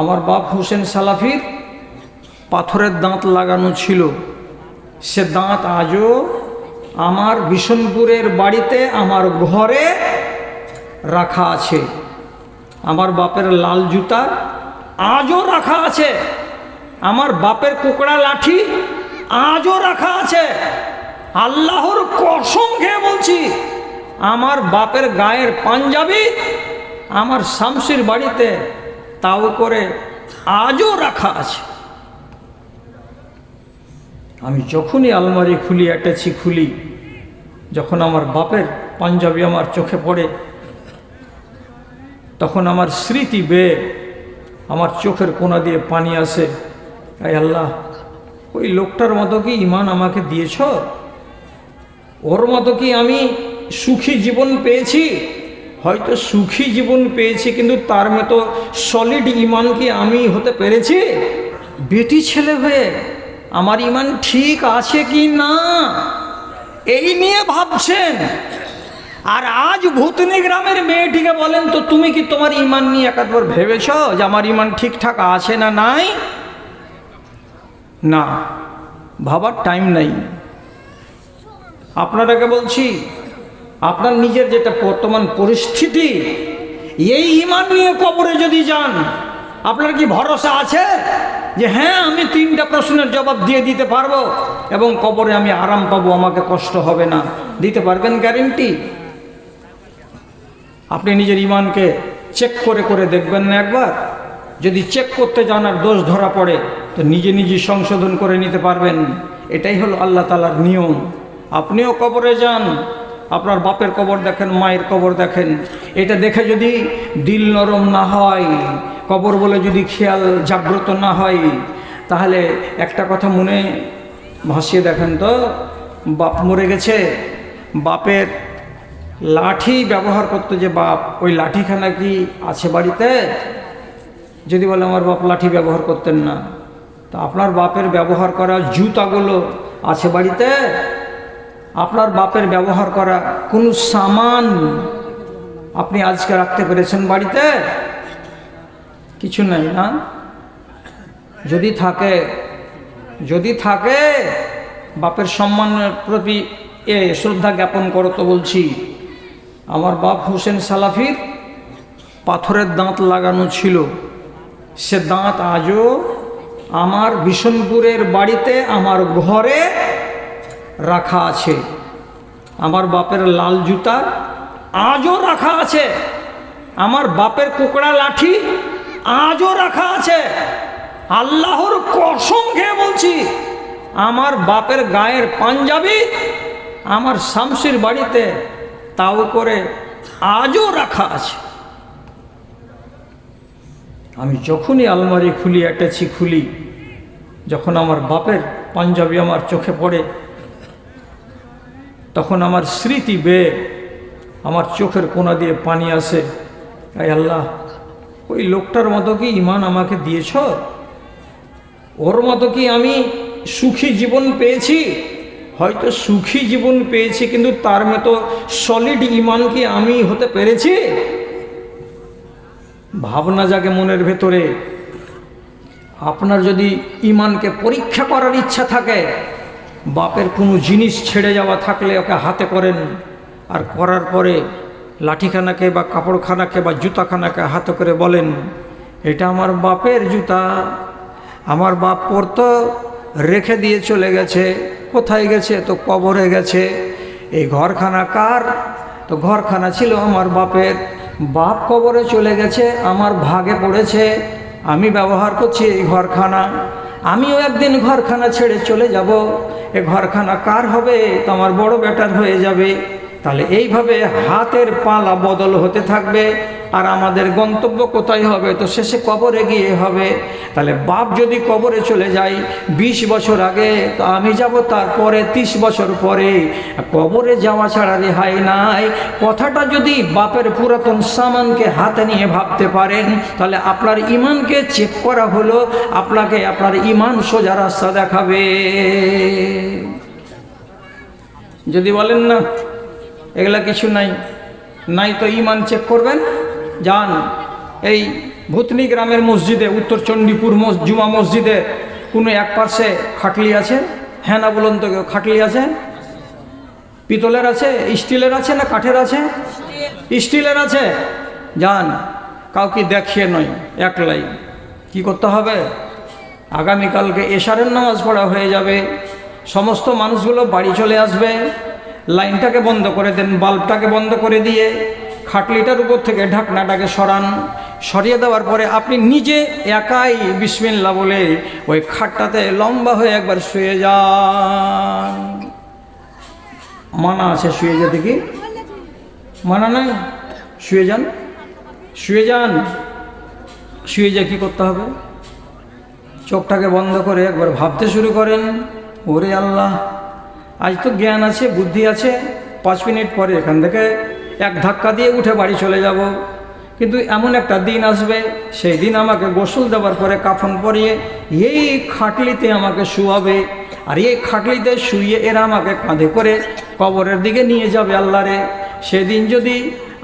আমার বাপ হোসেন সালাফির পাথরের দাঁত লাগানো ছিল। সে দাঁত আজও আমার বিশনপুরের বাড়িতে, আমার ঘরে রাখা আছে। আমার বাপের লাল জুতা আজও রাখা আছে। আমার বাপের কুকড়া লাঠি আজও রাখা আছে। আল্লাহর কসম খেয়ে বলছি, আমার বাপের গায়ের পাঞ্জাবি আমার শামসির বাড়িতে তাও করে আজও রাখা আছে। আমি যখনই আলমারি খুলি, অ্যাটাচি খুলি, যখন আমার বাপের পাঞ্জাবি আমার চোখে পড়ে, তখন আমার স্মৃতি বেয়ে আমার চোখের কোনা দিয়ে পানি আসে, আয় আল্লাহ, ওই লোকটার মতো কি ইমান আমাকে দিয়েছ? ওর মতো কি আমি সুখী জীবন পেয়েছি? হয়তো সুখী জীবন পেয়েছি, কিন্তু তার মতো সলিড ইমান কি আমি হতে পেরেছি? বেটি ছেলে হয়ে আমার ইমান ঠিক আছে কি না? এই নিয়ে ভাবছেন? আর আজ ভূতনি গ্রামের মেয়েটিকে বলেন তো, তুমি কি তোমার ইমান নিয়ে একাধবার ভেবেছ যে আমার ইমান ঠিকঠাক আছে না নাই? না, ভাবার টাইম নাই। আপনারাকে বলছি আপনার নিজের যেটা বর্তমান পরিস্থিতি, এই ইমান নিয়ে কবরে যদি যান, আপনার কি ভরসা আছে? যে হ্যাঁ আমি তিনটা প্রশ্নের জবাব দিয়ে দিতে পারব এবং কবরে আমি আরাম পাবো, আমাকে কষ্ট হবে না। দিতে পারবেন গ্যারেন্টি আপনি নিজের ইমানকে চেক করে করে দেখবেন না একবার? যদি চেক করতে যান আর দোষ ধরা পড়ে, তো নিজে নিজে সংশোধন করে নিতে পারবেন। এটাই হলো আল্লাহ তালার নিয়ম। আপনিও কবরে যান আপনার বাপের কবর দেখেন, মায়ের কবর দেখেন। এটা দেখে যদি দিল নরম না হয়, কবর বলে যদি খেয়াল জাগ্রত না হয়, তাহলে একটা কথা মনে ভাসিয়ে দেখেন তো, বাপ মরে গেছে, বাপের লাঠি ব্যবহার করতো যে বাপ, ওই লাঠিখানা কি আছে বাড়িতে? যদি বলে আমার বাপ লাঠি ব্যবহার করতেন না, তা আপনার বাপের ব্যবহার করা জুতাগুলো আছে বাড়িতে? আপনার বাপের ব্যবহার করা কোনো সামান আপনি আজকে রাখতে পেরেছেন বাড়িতে? কিছু নাই, না? যদি থাকে যদি থাকে, বাপের সম্মানের প্রতি এ শ্রদ্ধা জ্ঞাপন করো তো বলছি। আমার বাপ হোসেন সালাফির পাথরের দাঁত লাগানো ছিল। সে দাঁত আজও আমার বিশনপুরের বাড়িতে, আমার ঘরে রাখা আছে। আমার বাপের লাল জুতা আজও রাখা আছে। আমার বাপের কুকড়া লাঠি আজও রাখা আছে। আল্লাহর কসম খেয়ে বলছি, আমার বাপের গায়ের পাঞ্জাবি আমার শামসির বাড়িতে তাও করে আজও রাখা আছে। আমি যখনই আলমারি খুলি, অ্যাটাচি খুলি, যখন আমার বাপের পাঞ্জাবি আমার চোখে পড়ে তখন আমার স্মৃতি বেয়ে আমার চোখের কোনা দিয়ে পানি আসে। আয় আল্লাহ, ওই লোকটার মতো কি ইমান আমাকে দিয়েছ? ওর মতো কি আমি সুখী জীবন পেয়েছি? হয়তো সুখী জীবন পেয়েছি, কিন্তু তার মতো সলিড ইমান কি আমি হতে পেরেছি? ভাবনা জাগে মনের ভেতরে, আপনার যদি ইমানকে পরীক্ষা করার ইচ্ছা থাকে বাপের কোনো জিনিস ছেড়ে যাওয়া থাকলে ওকে হাতে করেন। আর করার পরে লাঠিখানাকে বা কাপড়খানাকে বা জুতাখানাকে হাতে করে বলেন, এটা আমার বাপের জুতা। আমার বাপ পরতো, রেখে দিয়ে চলে গেছে। কোথায় গেছে? তো কবরে গেছে। এই ঘরখানা কার? তো ঘরখানা ছিল আমার বাপের। বাপ কবরে চলে গেছে, আমার ভাগে পড়েছে। আমি ব্যবহার করছি এই ঘরখানা। আমিও একদিন ঘরখানা ছেড়ে চলে যাব। এ ঘরখানা কার হবে? তোমার বড় বেটার হয়ে যাবে। তাহলে এইভাবে হাতের পালা বদল হতে থাকবে। আর আমাদের গন্তব্য কোথায় হবে? তো শেষে কবরে গিয়ে হবে। তাহলে বাপ যদি কবরে চলে যায় ২০ বছর আগে তো আমি যাব তারপরে ৩০ বছর পরে। কবরে যাওয়া ছাড়া রেহাই নাই। কথাটা যদি বাপের পুরাতন সামানকে হাতে নিয়ে ভাবতে পারেন, তাহলে আপনার ইমানকে চেক করা হলো, আপনাকে আপনার ইমান সোজা রাস্তা দেখাবে। যদি বলেন না এগুলা কিছু নাই। নাই তো ইমান চেক করবেন। যান, এই ভূতনি গ্রামের মসজিদে, উত্তর চণ্ডীপুর জুমা মসজিদে কোনো এক পার্শ্বে খাটলি আছে? হ্যাঁ না বলুন তো, কেউ খাটলি আছে? পিতলের আছে? স্টিলের আছে না কাঠের আছে? স্টিলের আছে। যান, কাউকে দেখিয়ে নয় একলাই কি করতে হবে? আগামীকালকে এশারের নামাজ পড়া হয়ে যাবে। সমস্ত মানুষগুলো বাড়ি চলে আসবে। লাইনটাকে বন্ধ করে দেন, বাল্বটাকে বন্ধ করে দিয়ে খাটলিটার উপর থেকে ঢাকনাটাকে সরান। সরিয়ে দেওয়ার পরে আপনি নিজে একাই বিসমিল্লা বলে ওই খাটটাতে লম্বা হয়ে একবার শুয়ে যান। মানা আছে শুয়ে যেতে কি? মানা নাই? শুয়ে যান? শুয়ে যান? শুয়ে যা কি করতে হবে? চোখটাকে বন্ধ করে একবার ভাবতে শুরু করেন, ওরে আল্লাহ আজ তো জ্ঞান আছে, বুদ্ধি আছে, পাঁচ মিনিট পরে এখান থেকে এক ধাক্কা দিয়ে উঠে বাড়ি চলে যাব। কিন্তু এমন একটা দিন আসবে, সেই দিন আমাকে গোসল দেওয়ার পরে কাফন পরিয়ে এই খাটলিতে আমাকে শুয়াবে। আর এই খাটলিতে শুয়ে এরা আমাকে কাঁধে করে কবরের দিকে নিয়ে যাবে আল্লাহরে। সেদিন যদি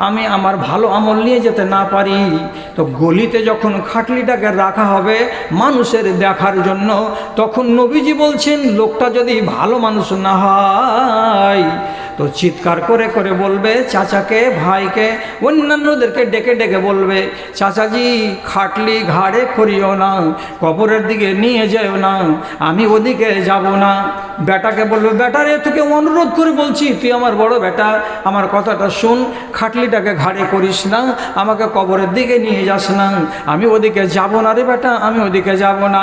আমি আমার ভালো আমল নিয়ে যেতে না পারি, তো গলিতে যখন খাটলিটাকে রাখা হবে মানুষের দেখার জন্য, তখন নবীজি বলছেন, লোকটা যদি ভালো মানুষ না হয় তো চিৎকার করে করে বলবে, চাচাকে, ভাইকে, অন্যান্যদেরকে ডেকে ডেকে বলবে, চাচাজি, খাটলি ঘাড়ে করিও না, কবরের দিকে নিয়ে যেও না, আমি ওদিকে যাব না। বেটাকে বলবে বেটারে তোকে অনুরোধ করে বলছি, তুই আমার বড় বেটা, আমার কথাটা শোন, খাটলিটাকে ঘাড়ে করিস না, আমাকে কবরের দিকে নিয়ে যাস না, আমি ওদিকে যাব না রে বেটা, আমি ওদিকে যাব না।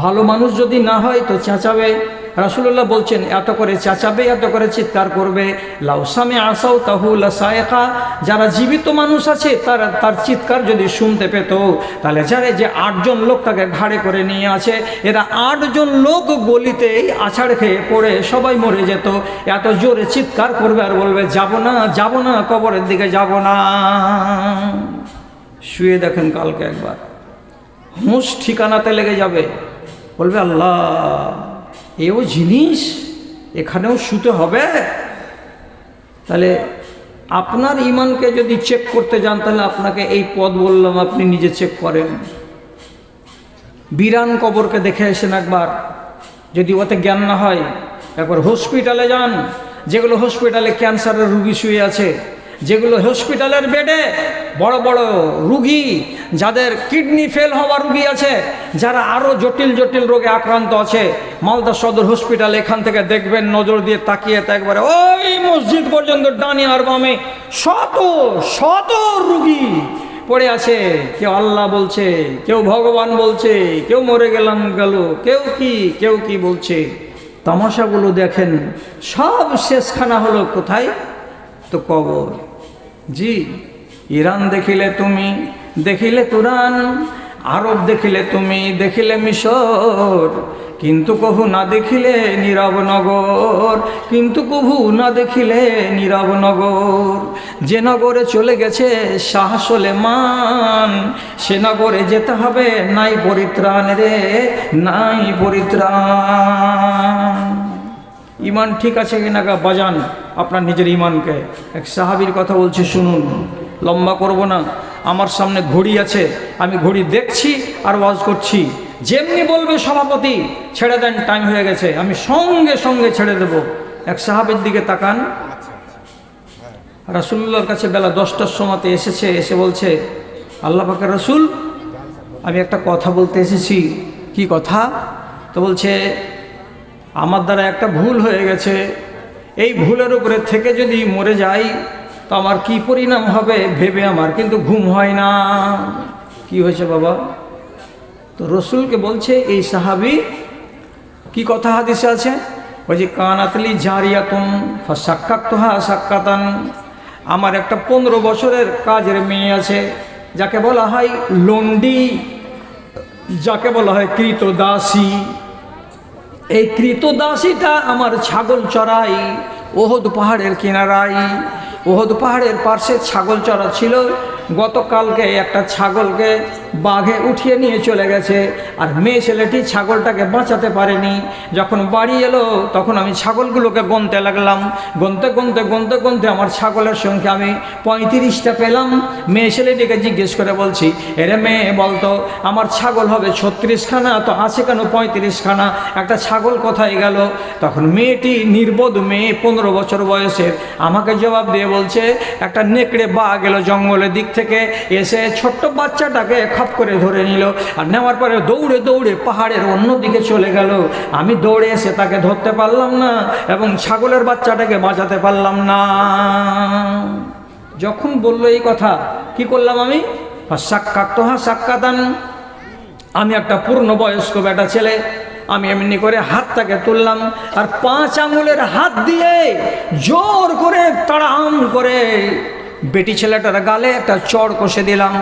ভালো মানুষ যদি না হয়, তো চেঁচাবে। রাসুল্লাহ বলছেন, এত করে চেঁচাবে, এত করে চিৎকার করবে। লাউসামে আসাও তাহুল্লা সায়কা যারা জীবিত মানুষ আছে, তারা, তার চিৎকার যদি শুনতে পেত, তাহলে জানে যে আটজন লোক তাকে ঘাড়ে করে নিয়ে আছে এরা আটজন লোক গলিতেই আছাড় খেয়ে পড়ে, সবাই মরে যেত। এত জোরে চিৎকার করবে আর বলবে, যাব না যাব না, কবরের দিকে যাব না। শুয়ে দেখেন কালকে একবার। হুঁশ ঠিকানাতে লেগে যাবে। বলবে, আল্লাহ। এও জিনিস এখানেও শুতে হবে। তাহলে আপনার ইমানকে যদি চেক করতে যান, তাহলে আপনাকে এই পদ বললাম, আপনি নিজে চেক করেন। বিরান কবরকে দেখে এসেন একবার। যদি ওতে জ্ঞান না হয়, একবার হসপিটালে যান। যেগুলো হসপিটালে ক্যান্সারের রুগী শুয়ে আছে যেগুলো হসপিটালের বেডে বড় বড় রুগী, যাদের কিডনি ফেল হওয়া রুগী আছে, যারা আরও জটিল জটিল রোগে আক্রান্ত আছে, মালদা সদর হসপিটাল এখান থেকে দেখবেন, নজর দিয়ে তাকিয়ে তা একবারে, ওই মসজিদ পর্যন্ত ডানে আর বামে শত শত রুগী পড়ে আছে। কেউ আল্লাহ বলছে, কেউ ভগবান বলছে, কেউ মরে গেলাম গেল, কেউ কি কেউ কি বলছে? তামাশাগুলো দেখেন, সব শেষখানা হলো কোথায়? তো কবর। জি, ইরান দেখিলে তুমি, দেখিলে তুরান, আরব দেখিলে তুমি, দেখিলে মিশর। কিন্তু কভু না দেখিলে নীরব নগর, কিন্তু কভু না দেখিলে নীরব নগর। যে নগরে চলে গেছে শাহ মান সে নগরে যেতে হবে নাই পরিত্রাণ রে, নাই পরিত্রাণ। ইমান ঠিক আছে কিনা গা, বাজান আপনার নিজের ইমানকে। এক সাহাবির কথা বলছি, শুনুন। লম্বা করব না। আমার সামনে ঘড়ি আছে, আমি ঘড়ি দেখছি আর ওয়াজ করছি। যেমনি বলবে সভাপতি, ছেড়ে দেন টাইম হয়ে গেছে। আমি সঙ্গে সঙ্গে ছেড়ে দেব। এক সাহাবের দিকে তাকান। রাসুল্লার কাছে বেলা দশটার সময়তে এসেছে, এসে বলছে, আল্লাহ পাকের রসুল, আমি একটা কথা বলতে এসেছি। কি কথা? তো বলছে আমার দ্বারা একটা ভুল হয়ে গেছে। এই ভুলের উপরে থেকে যদি মরে যাই, তো আমার কি পরিণাম হবে ভেবে আমার কিন্তু ঘুম হয় না। কি হয়েছে বাবা? তো রসুলকে বলছে, এই সাহাবি, কি কথা হাদিসে আছে? ওই যে কানাতলি জারিয়াতুন সাক্ষাৎ তোহা সাক্ষাতান আমার একটা পনেরো বছরের কাজের মেয়ে আছে, যাকে বলা হয় লন্ডি, যাকে বলা হয় কৃতদাসী। এই কৃতদাসীটা আমার ছাগল চড়াই ওহদ পাহাড়ের কিনারাই ওহদ পাহাড়ের পার্শ্বে ছাগল চড়া ছিল। গতকালকে একটা ছাগলকে বাঘে উঠিয়ে নিয়ে চলে গেছে। আর মেয়ে ছেলেটি ছাগলটাকে বাঁচাতে পারেনি। যখন বাড়ি এলো, তখন আমি ছাগলগুলোকে গনতে লাগলাম। গনতে গনতে গনতে গনতে আমার ছাগলের সংখ্যা আমি পঁয়ত্রিশটা পেলাম। মেয়ে ছেলেটিকে জিজ্ঞেস করে বলছি, এরে মেয়ে, বলতো, আমার ছাগল হবে ছত্রিশখানা, তো আছে কেন পঁয়ত্রিশখানা? একটা ছাগল কোথায় গেল? তখন মেয়েটি নির্বোধ মেয়ে, পনেরো বছর বয়সের, আমাকে জবাব দিয়ে বলছে, একটা নেকড়ে বা গেল জঙ্গলের দিক থেকে এসে ছোট্ট বাচ্চাটাকে খাপ করে ধরে নিল। আর নেওয়ার পরে দৌড়ে দৌড়ে পাহাড়ের অন্য দিকে চলে গেল। আমি দৌড়ে এসে তাকে ধরতে পারলাম না এবং ছাগলের বাচ্চাটাকে বাঁচাতে পারলাম না। যখন বলল এই কথা, কি করলাম আমি? সাক্ষাৎ তো হ্যাঁ সাক্ষাতান আমি একটা পূর্ণবয়স্ক বেটা ছেলে। আমি এমনি করে হাতটাকে তুললাম আর পাঁচ আঙুলের হাত দিয়ে জোর করে তাড়াম করে বেটি ছেলেটার গালে একটা চড় কষে দিলাম।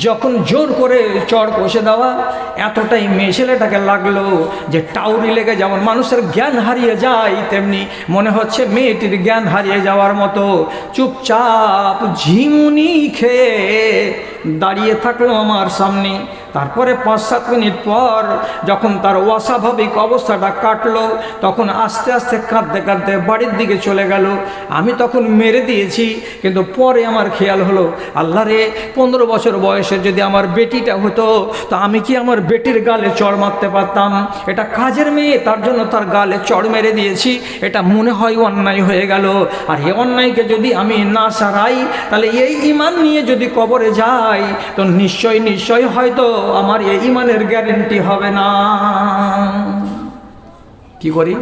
যখন জোর করে চড় কষে দেওয়া, এতটাই মেয়ে ছেলেটাকে লাগল যে টাউরি লেগে যেমন মানুষের জ্ঞান হারিয়ে যায় তেমনি। মনে হচ্ছে মেয়েটির জ্ঞান হারিয়ে যাওয়ার মতো। চুপচাপ ঝিমুনি খেয়ে দাঁড়িয়ে থাকল আমার সামনে। তারপরে পাঁচ সাত মিনিট পর যখন তার অস্বাভাবিক অবস্থাটা কাটলো, তখন আস্তে আস্তে কাঁদতে কাঁদতে বাড়ির দিকে চলে গেল। আমি তখন মেরে দিয়েছি, কিন্তু পরে আমার খেয়াল হলো, আল্লাহ রে, পনেরো বছর বয়সের যদি আমার বেটিটা হতো, তো আমি কি আমার বেটির গালে চড় মারতে পারতাম? এটা কাজের মেয়ে, তার জন্য তার গালে চড় মেরে দিয়েছি। এটা মনে হয় অন্যায় হয়ে গেল। আর এই অন্যায়কে যদি আমি না সারাই, তাহলে এই ইমান নিয়ে যদি কবরে যাই, তো নিশ্চয় নিশ্চয় হয়তো আমার এই ইমানের গ্যারেন্টি হবে না। কি করি?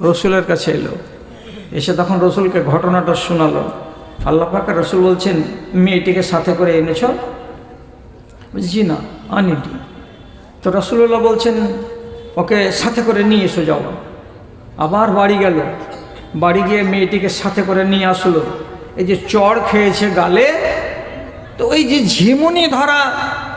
রসুলের কাছে এলো। এসে তখন রসুলকে ঘটনাটা শোনালো। আল্লাহ পাকে রসুল বলছেন মেয়েটিকে সাথে করে এনেছ? বলছি, জি না আনিটি তো রসুল্লাহ বলছেন ওকে সাথে করে নিয়ে এসো যাও। আবার বাড়ি গেল। বাড়ি গিয়ে মেয়েটিকে সাথে করে নিয়ে আসলো। এই যে চড় খেয়েছে গালে তো ওই যে ঝিমুনি ধরা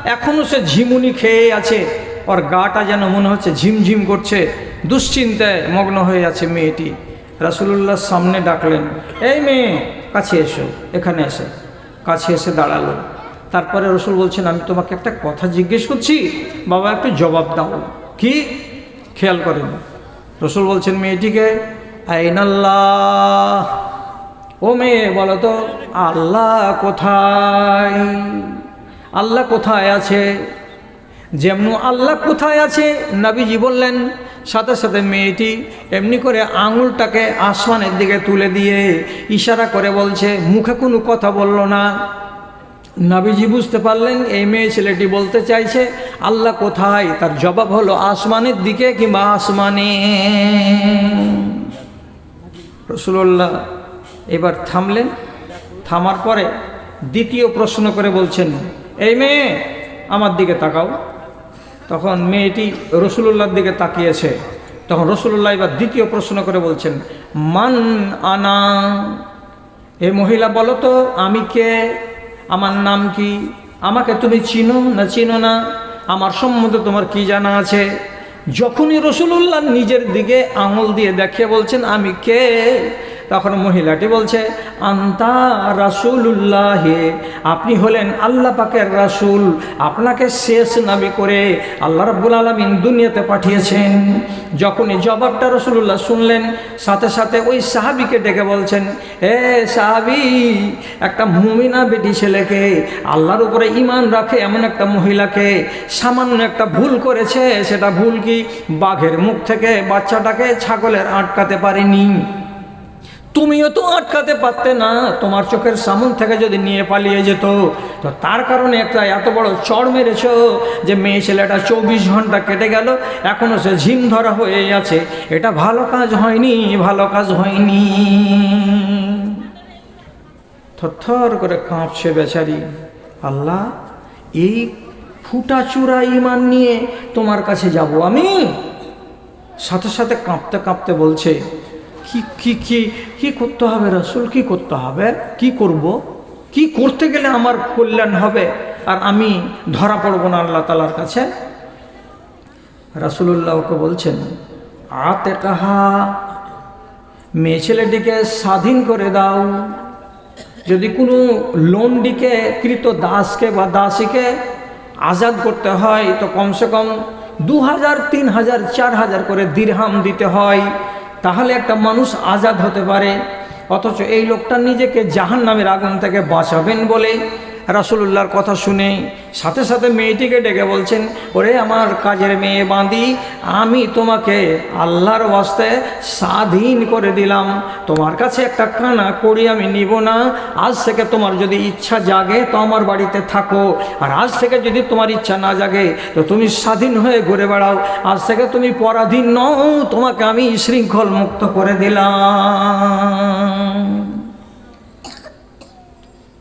এখনও সে ঝিমুনি খেয়ে আছে। ওর গাটা যেন মনে হচ্ছে ঝিমঝিম করছে। দুশ্চিন্তায় মগ্ন হয়ে আছে মেয়েটি। রাসুলুল্লাহর সামনে ডাকলেন, এই মেয়ে, কাছে এসো, এখানে এসে। কাছে এসে দাঁড়াল। তারপরে রসুল বলছেন, আমি তোমাকে একটা কথা জিজ্ঞেস করছি। বাবা, একটু জবাব দাও। কি? খেয়াল করেন। রসুল বলছেন, মেয়েটিকে, আইনাল্লাহ। ও মেয়ে, বলো তো, আল্লাহ কোথায়? আল্লাহ কোথায় আছে? যেমন আল্লাহ কোথায় আছে, নাবিজি বললেন, সাথে সাথে মেয়েটি এমনি করে আঙুলটাকে আসমানের দিকে তুলে দিয়ে ইশারা করে বলছে, মুখে কোনো কথা বলল না। নাবিজি বুঝতে পারলেন, এই মেয়ে ছেলেটি বলতে চাইছে, আল্লাহ কোথায়? তার জবাব হলো আসমানের দিকে কিংবা আসমানে। রসুল্লাহ এবার থামলেন, থামার পরে দ্বিতীয় প্রশ্ন করে বলছেন এই মেয়ে আমার দিকে তাকাও। তখন মেয়েটি রসুলুল্লাহর দিকে তাকিয়েছে। তখন রসুল্লাহ এবার দ্বিতীয় প্রশ্ন করে বলছেন, মান আনা? এ মহিলা, বলো তো, আমি কে? আমার নাম কি? আমাকে তুমি চিনো না চিনো না? আমার সম্বন্ধে তোমার কি জানা আছে? যখনই রসুলুল্লাহ নিজের দিকে আঙুল দিয়ে দেখিয়ে বলছেন, আমি কে? তখন মহিলাটি বলছে, আন্তা রাসুল্লাহ আপনি হলেন আল্লাহ পাকের রাসুল, আপনাকে শেষ নাবি করে আল্লাহ রাব্বুল আলমিন দুনিয়াতে পাঠিয়েছেন। যখনই জবাবটা রসুল্লাহ শুনলেন, সাথে সাথে ওই সাহাবিকে ডেকে বলছেন, এ সাহাবি, একটা মুমিনা বেটি ছেলেকে আল্লাহর উপরে ইমান রাখে এমন একটা মহিলাকে সামান্য একটা ভুল করেছে, সেটা ভুল কি? বাঘের মুখ থেকে বাচ্চাটাকে ছাগলের আটকাতে পারেনি। তুমিও তো আটকাতে পারতে না। তোমার চোখের সামন থেকে যদি নিয়ে পালিয়ে যেত, তো তার কারণে একটা এত বড় চড় মেরেছ যে মেয়ে ছেলেটা চব্বিশ ঘণ্টা কেটে গেল এখনও সে ঝিম ধরা হয়ে আছে। এটা ভালো কাজ হয়নি, ভালো কাজ হয়নি। থরথর করে কাঁপছে বেচারি। আল্লাহ, এই ফুটা চূড়া ইমান নিয়ে তোমার কাছে যাব আমি? সাথে সাথে কাঁপতে কাঁপতে বলছে কি কি কি কি করতে হবে রসুল? কি করতে হবে? কি করব? কি করতে গেলে আমার কল্যাণ হবে? আর আমি ধরা পড়ব না আল্লাহ তালার কাছে? রাসুলুল্লাহকে বলছেন আতে কাহা মেয়ে ছেলেটিকে স্বাধীন করে দাও। যদি কোনো লোনডিকে কৃত দাসকে বা দাসীকে আজাদ করতে হয়, তো কমসে কম দু হাজার তিন হাজার চার হাজার করে দিরহাম দিতে হয়। তাহলে একটা মানুষ আজাদ হতে পারে। অথচ এই লোকটা নিজেকে জাহান নামের আগুন থেকে বাঁচাবেন বলে রাসুলুল্লাহর কথা শুনে সাথে সাথে মেয়েটিকে ডেকে বলছেন, ওরে আমার কাজের মেয়ে বাঁধি আমি তোমাকে আল্লাহর ওয়াস্তে স্বাধীন করে দিলাম। তোমার কাছে একটা কানা করি আমি নিব না। আজ থেকে তোমার যদি ইচ্ছা জাগে, তো আমার বাড়িতে থাকো। আর আজ থেকে যদি তোমার ইচ্ছা না জাগে, তো তুমি স্বাধীন হয়ে ঘুরে বেড়াও। আজ থেকে তুমি পরাধীন নও, তোমাকে আমি শৃঙ্খল মুক্ত করে দিলাম।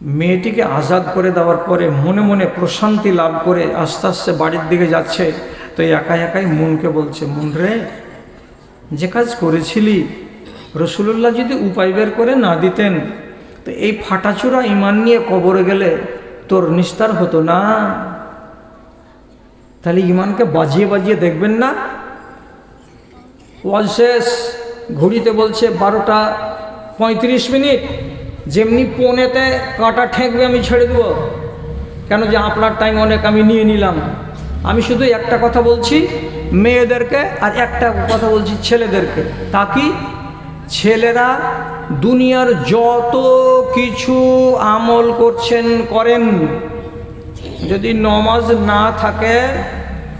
মেয়েটিকে আজাদ করে দেওয়ার পরে মনে মনে প্রশান্তি লাভ করে আস্তে আস্তে বাড়ির দিকে যাচ্ছে। তো একাই একাই মনকে বলছে, মন রে, যে কাজ করেছিলি রসুল্লাহ যদি উপায় বের করে না দিতেন, তো এই ফাটাচুরা ইমান নিয়ে কবরে গেলে তোর নিস্তার হতো না। তাহলে ইমানকে বাজিয়ে বাজিয়ে দেখবেন না? ওয়াজ শেষ, ঘড়িতে বলছে, বারোটা পঁয়ত্রিশ মিনিট। যেমনি পনেতে কাঁটা ঠেকবে আমি ছেড়ে দেবো। কেন যে আপনার টাইম অনেক আমি নিয়ে নিলাম। আমি শুধু একটা কথা বলছি, মেয়েদেরকে আর একটা কথা বলছি ছেলেদেরকে। তা কি? ছেলেরা দুনিয়ার যত কিছু আমল করছেন, করেন। যদি নমাজ না থাকে,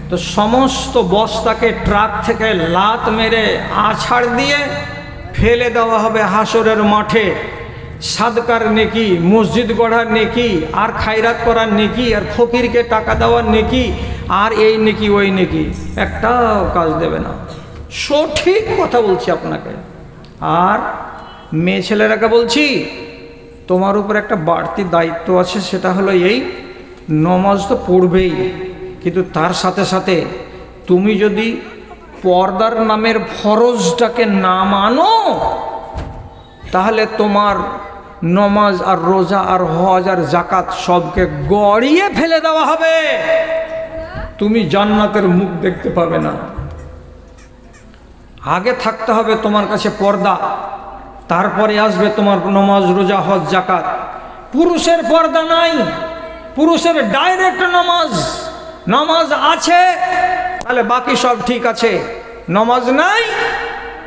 তো সমস্ত বস্তাকে ট্রাক থেকে লাত মেরে আছাড় দিয়ে ফেলে দেওয়া হবে হাসরের মাঠে। সাদকার নেকি, মসজিদ গড়ার নেকি, আর খায়রাত করার নেকি, আর ফকিরকে টাকা দেওয়ার নেকি, আর এই নেকি, ওই নেকি, একটাও কাজ দেবে না। সঠিক কথা বলছি আপনাকে। আর মেয়ে ছেলেরাকে বলছি, তোমার উপর একটা বাড়তি দায়িত্ব আছে, সেটা হলো এই, নমাজ তো পড়বেই, কিন্তু তার সাথে সাথে তুমি যদি পর্দার নামের ফরজটাকে না মানো, তাহলে তোমার নমাজ আর রোজা আর হজ আর জাকাত সবকে গড়িয়ে ফেলে দেওয়া হবে। তুমি জান্নাতের মুখ দেখতে পাবে না। আগে থাকতে হবে তোমার কাছে পর্দা, তারপরে আসবে তোমার নমাজ, রোজা, হজ জাকাত পুরুষের পর্দা নাই, পুরুষের ডাইরেক্ট নামাজ। নামাজ আছে, তাহলে বাকি সব ঠিক আছে। নামাজ নাই,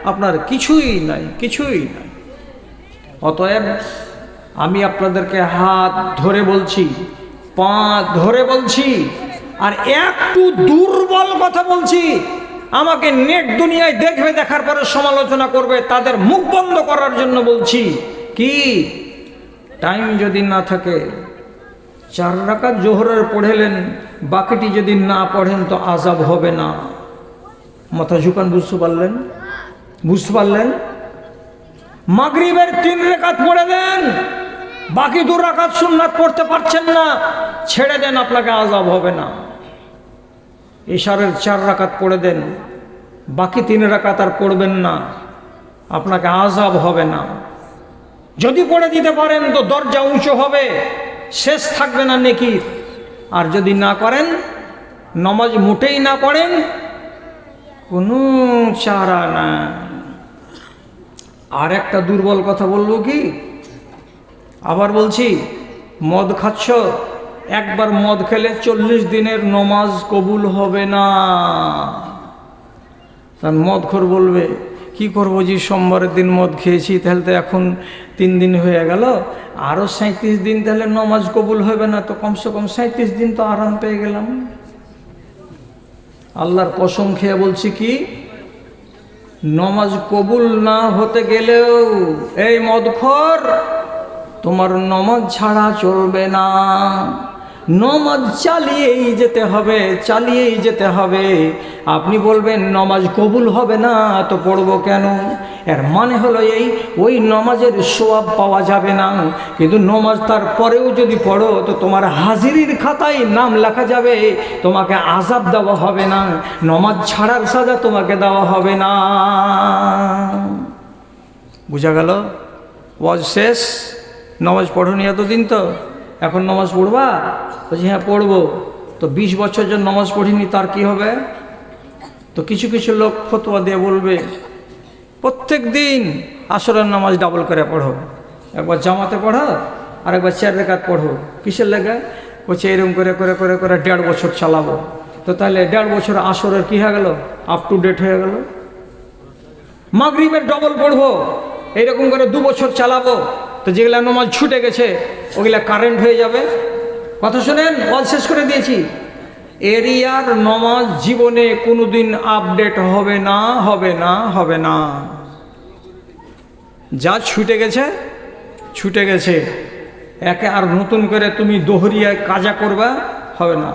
আপনার কিছুই নাই কিছুই নাই। অতএব আমি আপনাদেরকে হাত ধরে বলছি, পা ধরে বলছি, আর একটু দুর্বল কথা বলছি। আমাকে নেট দুনিয়ায় দেখবে, দেখার পরে সমালোচনা করবে, তাদের মুখ বন্ধ করার জন্য বলছি। কি? টাইম যদি না থাকে, চার রাকাত জোহরের পড়েলেন, বাকিটি যদি না পড়েন তো আজাব হবে না। মাথা ঝুকান, বুঝতে পারলেন? বুঝতে পারলেন? মাগরিবের তিন রেখাত পড়ে দেন বাকি দু রাকাত সুন্নাত পড়তে পারছেন না, ছেড়ে দেন, আপনাকে আজাব হবে না। ইশারের চার রাকাত পড়ে দেন, বাকি তিন রাকাত আর পড়বেন না, আপনাকে আজাব হবে না। যদি পড়ে দিতে পারেন তো দরজা উঁচু হবে, শেষ থাকবে না নেকির। আর যদি না করেন, নমাজ মোটেই না পড়েন, কোনো চারা না আর একটা দুর্বল কথা বলব কি আবার বলছি, মদ খাচ্ছ, একবার মদ খেলে চল্লিশ দিনের নমাজ কবুল হবে না। তার মদখোর বলবে, কি করব যে সোমবারের দিন মদ খেয়েছি, তাহলে তো এখন তিন দিন হয়ে গেল। আরও সাঁত্রিশ দিন তাহলে নমাজ কবুল হবে না, তো কমসে কম সাঁত্রিশ দিন তো আরাম পেয়ে গেলাম। আল্লাহর কসম খেয়ে বলছি কি, নমাজ কবুল না হতে গেলেও, এই মদখর তোমার নমাজ ছাড়া চলবে না। নমাজ চালিয়েই যেতে হবে, চালিয়েই যেতে হবে। আপনি বলবেন, নমাজ কবুল হবে না, তো পড়ব কেন? এর মানে হলো এই, ওই নমাজের সোয়াব পাওয়া যাবে না। কিন্তু নমাজ তার পরেও যদি পড়ো, তো তোমার হাজিরির খাতায় নাম লেখা যাবে, তোমাকে আজাব দেওয়া হবে না। নমাজ ছাড়ার সাজা তোমাকে দেওয়া হবে না। বুঝা গেল? ওয়াজ শেষ? নমাজ পড়নি এতদিন তো? এখন নমাজ পড়বা? বলছি হ্যাঁ পড়ব। তো বিশ বছর যে নমাজ পড়িনি, তার কি হবে? তো কিছু কিছু লোক ফতোয়া দিয়ে বলবে, প্রত্যেক দিন আসরের নামাজ ডাবল করে পড়ো। একবার জামাতে পড়ো আর একবার চার রেখাত পড়ো। কিসের লেগে? বলছে এরকম করে করে করে করে দেড় বছর চালাবো। তো তাহলে দেড় বছর আসরের কী হয়ে গেল? আপ টু ডেট হয়ে গেল। মাগরিবের ডবল পড়ব। এইরকম করে দু বছর চালাবো। তো যেগুলা নমাজ ছুটে গেছে, ওগুলা কারেন্ট হয়ে যাবে। কথা শোনেন অল শেষ করে দিয়েছি। এরিয়ার নমাজ জীবনে কোনোদিন আপডেট হবে না হবে না হবে না। যা ছুটে গেছে ছুটে গেছে। একে আর নতুন করে তুমি দোহরিয়ায় কাজা করবা, হবে না।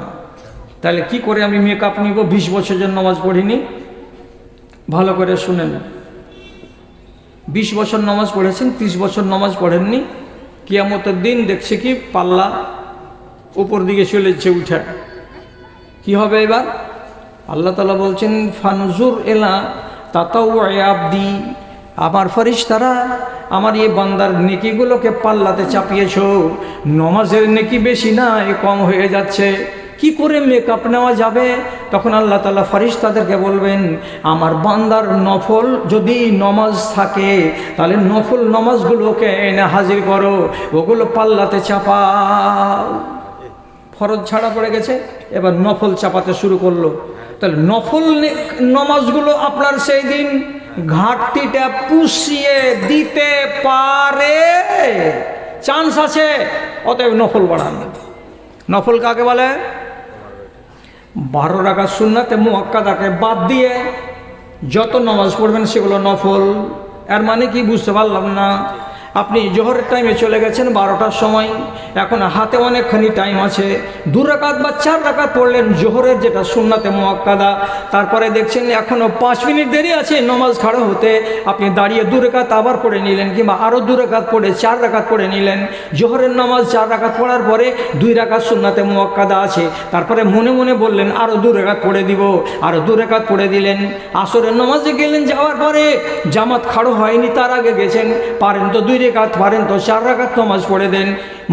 তাহলে কি করে আমি মেকআপ নিব? বিশ বছরের নমাজ পড়িনি। ভালো করে শুনেন। বিশ বছর নামাজ পড়েছেন, ত্রিশ বছর নামাজ পড়েননি। কিয়ামতের দিন দেখছে কি, পাল্লা উপর দিকে চলেছে উঠে। কি হবে এবার? আল্লাহ তালা বলছেন, ফানজুর এলা তাতাউ আব্দি। আমার ফরিস্তারা আমার এই বান্দার নেকিগুলোকে পাল্লাতে চাপিয়েছ। নমাজের নেকি বেশি না, এ কম হয়ে যাচ্ছে। কি করে মেকআপ নেওয়া যাবে? তখন আল্লাহ তালা ফারিস তাদেরকে বলবেন, আমার বান্দার নফল যদি নমাজ থাকে, তাহলে নফল নমাজগুলোকে এনে হাজির করো, ওগুলো পাল্লাতে চাপাও। ফরজ ছাড়া পড়ে গেছে, এবার নফল চাপাতে শুরু করল। তাহলে নফল নমাজগুলো আপনার সেই দিন ঘাটতিটা পুষিয়ে দিতে পারে। চান্স আছে, অতএব নফল বাড়ান। নফল কাকে বলে? বারো রাখা শূন্যতে মোহাক্কাদাকে বাদ দিয়ে যত নামাজ পড়বেন সেগুলো নফল। এর মানে কি? বুঝতে পারলাম না। আপনি জোহরের টাইমে চলে গেছেন, বারোটার সময়। এখন হাতে অনেকখানি টাইম আছে। দু রাকাত বা চার রাকাত পড়লেন জোহরের যেটা সুন্নাতে মোয়াক্কাদা। তারপরে দেখছেন এখনও পাঁচ মিনিট দেরি আছে নমাজ খাড়ো হতে। আপনি দাঁড়িয়ে দু রেখাত আবার পড়ে নিলেন কিংবা আরও দু রেখাত পড়ে, চার রাকাত পড়ে নিলেন। জোহরের নামাজ চার রাকাত পড়ার পরে দুই রাকাত সুন্নাতে মোয়াক্কাদা আছে। তারপরে মনে মনে বললেন আরও দু রেখাত পড়ে দিব। আরও দু রেখাত পড়ে দিলেন। আসরের নামাজে গেলেন যাওয়ার পরে জামাত খাড়ো হয়নি, তার আগে গেছেন। পারেন তো দুই রেখাত পারেন তো চার রাকাত নামাজ পড়ে দেন।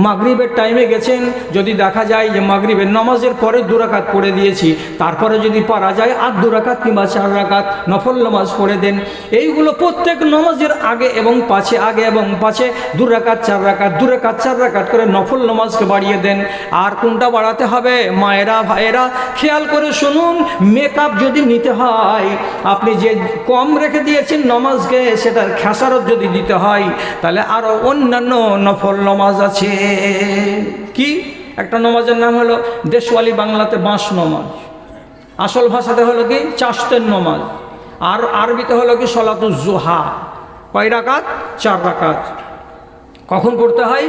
মাগরিবের টাইমে গেছেন, যদি দেখা যায় যে মাগরিবের নামাজের পরে দু রাকাত পড়ে দিয়েছি, তারপরে যদি পারা যায় আর দু রাকাত কিংবা চার রাকাত নফল নামাজ পড়ে দেন। এইগুলো প্রত্যেক নামাজের আগে এবং পাছে, আগে এবং পাছে দু রাকাত, চার রাকাত, দু রাকাত, চার রাকাত করে নফল নামাজকে বাড়িয়ে দেন। আর কোনটা বাড়াতে হবে? মায়েরা, ভাইয়েরা, খেয়াল করে শুনুন মেকআপ যদি নিতে হয়, আপনি যে কম রেখে দিয়েছেন নমাজকে, সেটার খেসারত যদি দিতে হয়, তাহলে আরও অন্যান্য নফল নমাজ আছে। কি? একটা নমাজের নাম হলো দেশওয়ালি বাংলাতে বাঁশ নমাজ। আসল ভাষাতে হলো কি? চাষতের নমাজ। আর আরবিতে হলো কি? সলাতু জোহা। কয় রাকাত? চার রাকাত। কখন পড়তে হয়?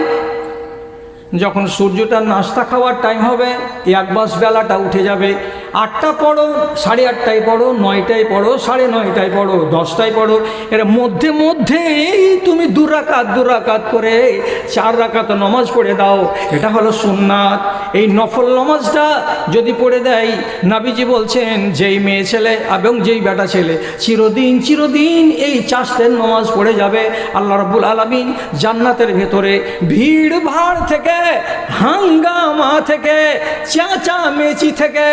যখন সূর্যটা নাস্তা খাওয়ার টাইম হবে, এক বাস বেলাটা উঠে যাবে আটটা পড়ো, সাড়ে আটটায় পড়ো, নয়টায় পড়ো, সাড়ে নয়টায় পড়ো, দশটায় পড়ো। এর মধ্যে মধ্যেই তুমি দু রাকাত দু রাকাত করে চার রাকাত নমাজ পড়ে দাও। এটা হলো সুন্নাত। এই নফল নমাজটা যদি পড়ে দেয়, নাবিজি বলছেন, যেই মেয়ে ছেলে এবং যেই বেটা ছেলে, চিরদিন চিরদিন এই চাষতের নমাজ পড়ে যাবে। আল্লাহ রব্বুল আলমিন জান্নাতের ভেতরে ভিড় ভাড় থেকে, হাঙ্গামা থেকে চাচা মেচি থেকে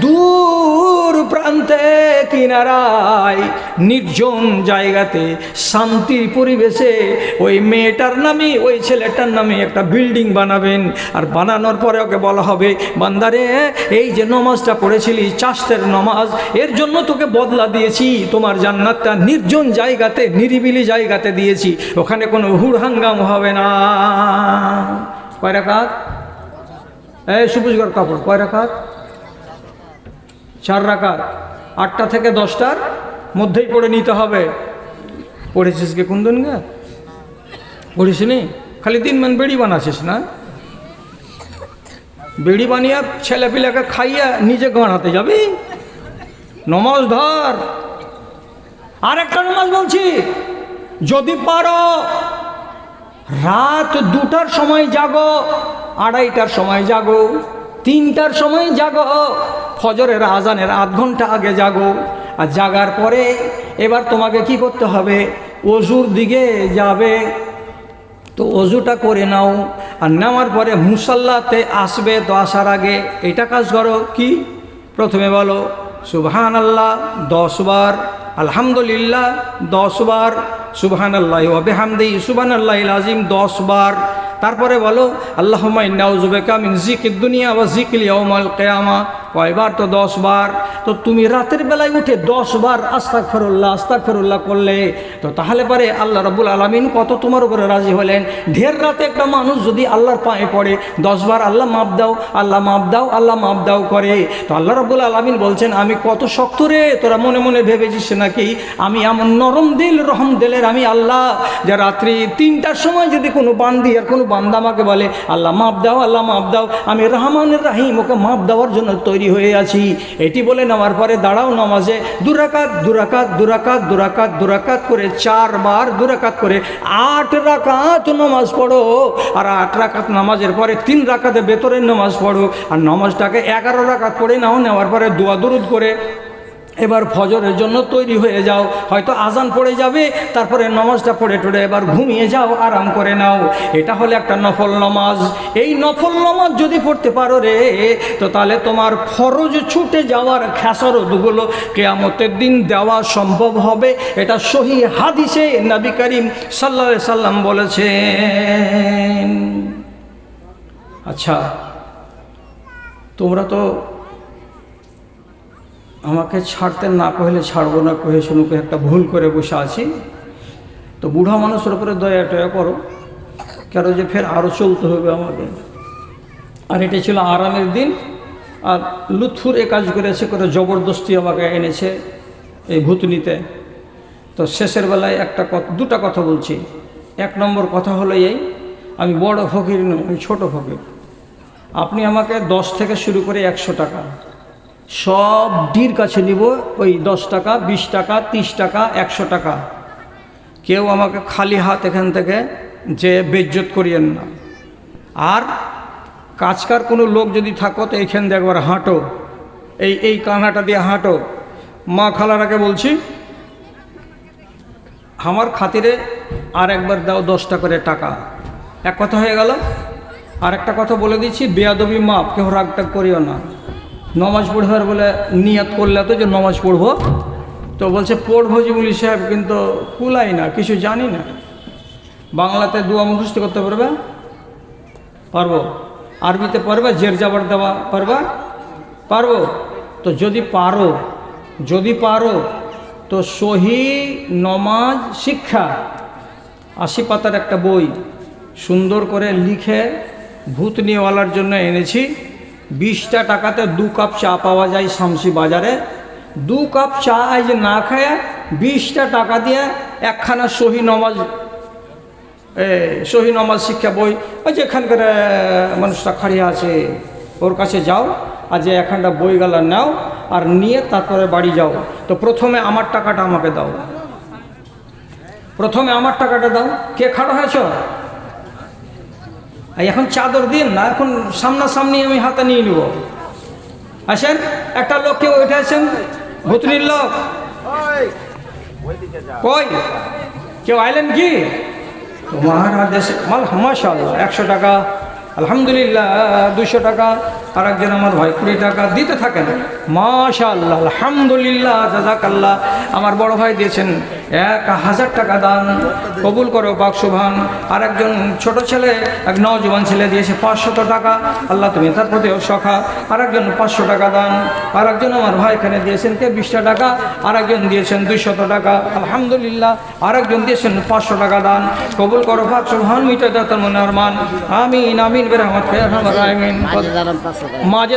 দূর প্রান্তে কিনারায়, নির্জন জায়গাতে শান্তির পরিবেশে ওই মেয়েটার নামে, ওই ছেলেটার নামে একটা বিল্ডিং বানাবেন। আর বানানোর পরে ওকে বলা হবে, বান্দারে, এই যে নমাজটা পড়েছিলি, চাষের নমাজ, এর জন্য তোকে বদলা দিয়েছি। তোমার জান্নাতটা নির্জন জায়গাতে, নিরিবিলি জায়গাতে দিয়েছি। ওখানে কোনো হুড় হাঙ্গাম হবে না। কয় রাকাত? এই সবুজগর কাপড়, কয় রাকাত? চার রাকাত। আটটা থেকে দশটার মধ্যেই পড়ে নিতে হবে। পড়েছিস কে কুন্দন গা পড়িস খালি দিন মান বেড়ি বানাছিস না? বেড়ি বানিয়ে ছেলে পিলাকে খাইয়া নিজে গাঁড়াতে যাবি? নমাজ ধর। আর একটা নমাজ বলছি, যদি পারো, রাত দুটার সময় জাগো, আড়াইটার সময় জাগো। তিনটার সময় জাগো। ফজরের আজানের আধ ঘণ্টা আগে জাগো। আর জাগার পরে এবার তোমাকে কি করতে হবে? অজুর দিকে যাবে। তো অজুটা করে নাও। আর নেওয়ার পরে মুসাল্লাতে আসবে তো আসার আগে এটা কাজ করো কি? প্রথমে বলো সুবহান আল্লাহ দশ বার, আলহামদুলিল্লাহ, দশ বার সুবহান আল্লাহ ওবেহামদি সুবহান আল্লাহ আজিম দশ বার তারপরে বলো আল্লাহ ইন্নাউজুবেকা মিন জিকির দুনিয়া বা জিকিল ইয়াউমাল কেয়ামা। কয়বার তো দশ বার তো তুমি রাতের বেলায় উঠে দশ বার আস্তাক ফেরুল্লাহ আস্তাক ফেরুল্লাহ করলে। তো তাহলে পরে আল্লাহ রবুল আলমিন কত তোমার উপরে রাজি হলেন? ঢের রাতে একটা মানুষ যদি আল্লাহর পায়ে পড়ে, দশবার আল্লাহ মাপ দাও, আল্লাহ মাপ দাও, আল্লাহ মাপ দাও করে। তো আল্লাহ রবুল আলমিন বলছেন, আমি কত শক্ত রে, তোরা মনে মনে ভেবেছিস নাকি? আমি এমন নরম দিল, রহম দিলের আমি আল্লাহ, যে রাত্রি তিনটার সময় যদি কোনো বান্দি আর কোনো বান্দা আমাকে বলে, আল্লাহ মাপ দাও, আল্লাহ মাপ দাও, আমি রহমানের রাহিম, ওকে মাপ দেওয়ার জন্য তৈরি হয়ে আছি। এটি বলে নেওয়ার পরে দাঁড়াও নামাজে। দুরাকাত দুরাকাত দুরাকাত দুরাকাত দুরাকাত করে চারবার দুরাকাত করে আট রাকাত নামাজ পড়ো। আর আট রাকাত নামাজের পরে তিন রাকাতে বেতরের নামাজ পড়ো। আর নামাজটাকে এগারো রাকাত পড়ে নাও, নেওয়ার পরে দোয়া দুরুদ করে। এবার ফজরের জন্য তৈরি হয়ে যাও। হয়তো আজান পড়ে যাবে, তারপরে নমাজটা পড়ে টড়ে এবার ঘুমিয়ে যাও, আরাম করে নাও। এটা হলো একটা নফল নমাজ। এই নফল নমাজ যদি পড়তে পারো রে, তো তাহলে তোমার ফরজ ছুটে যাওয়ার খেসরতগুলো কেয়ামতের দিন দেওয়া সম্ভব হবে। এটা সহি হাদিসে নবী করিম সাল্লা সাল্লাম বলেছেন। আচ্ছা তোমরা তো আমাকে ছাড়তে না কহলে ছাড়বো না কহে শুনুকে একটা ভুল করে বসে আছি। তো বুড়া মানুষের উপরে দয়া টয়া করো। কেন যে ফের আরও চলতে হবে আমাকে। আর এটা ছিল আরামের দিন। আর লুৎফুর এ কাজ করেছে করে জবরদস্তি আমাকে এনেছে এই ভূতনিতে। তো শেষের বেলায় একটা দুটা কথা বলছি। এক নম্বর কথা হলো এই, আমি বড় ফকির নই, আমি ছোটো ফকির। আপনি আমাকে দশ থেকে শুরু করে একশো টাকা। সব ডির কাছে নিব ওই দশ টাকা, বিশ টাকা, তিরিশ টাকা, একশো টাকা। কেউ আমাকে খালি হাত এখান থেকে যে বেজ্জত করিয়েন না। আর কাজকার কোনো লোক যদি থাকো তো এইখান দিয়ে একবার হাঁটো। এই এই কানাটা দিয়ে হাঁটো। মা খালারাকে বলছি, আমার খাতিরে আর একবার দাও দশটা করে টাকা। এক কথা হয়ে গেল। আর একটা কথা বলে দিচ্ছি, বেয়াদবি মাপ কেউ রাগটা করিও না। নমাজ পড়বার বলে নিয়াত করলে তো যে নমাজ পড়ব? তো বলছে, পড়ব যে বলি সাহেব কিন্তু কুলাই না, কিছু জানি না। বাংলাতে দুয়া মুখস্থ করতে পারবে? পারব। আরবিতে পারবে? জের জাবার দেওয়া পারবা? পারব। তো যদি পারো যদি পারো, তো সহি নমাজ শিক্ষা। আশি পাতার একটা বই সুন্দর করে লিখে ভূত নিয়েওয়ালার জন্য এনেছি। বিশটা টাকাতে দু কাপ চা পাওয়া যায় শামসি বাজারে। দু কাপ চা আজ না খায় বিশটা টাকা দিয়ে একখানা সহি নমাজ সহি নমাজ শিক্ষা বই, ওই যে এখানকার মানুষটা খাড়িয়ে আছে, ওর কাছে যাও, আর যে এখানটা বই গালা নাও, আর নিয়ে তারপরে বাড়ি যাও। তো প্রথমে আমার টাকাটা আমাকে দাও। প্রথমে আমার টাকাটা দাও। কে খাড়া হয়েছ? এখন চাদর দিন না, এখন সামনাসামনি আমি হাতে নিয়ে নেব। আসেন, একটা লোককে উঠে আসেন, ভুতনির লোক। কই? কেউ আইলেন কি? দেশে মাল হামাশাল একশো টাকা, আলহামদুলিল্লাহ দুশো টাকা। আর একজন আমার ভাই কুড়ি টাকা দিতে থাকেন মাশাল্লাহ আলহামদুলিল্লাহ জাজাকাল্লাহ আমার বড় ভাই দিয়েছেন এক হাজার টাকা দান। কবুল করো বাক্সভান আর একজন ছোট ছেলে, এক নজওয়ান ছেলে দিয়েছে পাঁচশত টাকা। আল্লাহ তুমি তার প্রতিও সখা। আর একজন পাঁচশো টাকা দান। আর একজন আমার ভাই এখানে দিয়েছেন কে বিশটা টাকা। আর একজন দিয়েছেন দুইশত টাকা। আলহামদুলিল্লাহ আর একজন দিয়েছেন পাঁচশো টাকা দান। কবুল করো বাক্সভান মিটে দাতার মনে মান। আমিন আমিন, বেরহমত माझे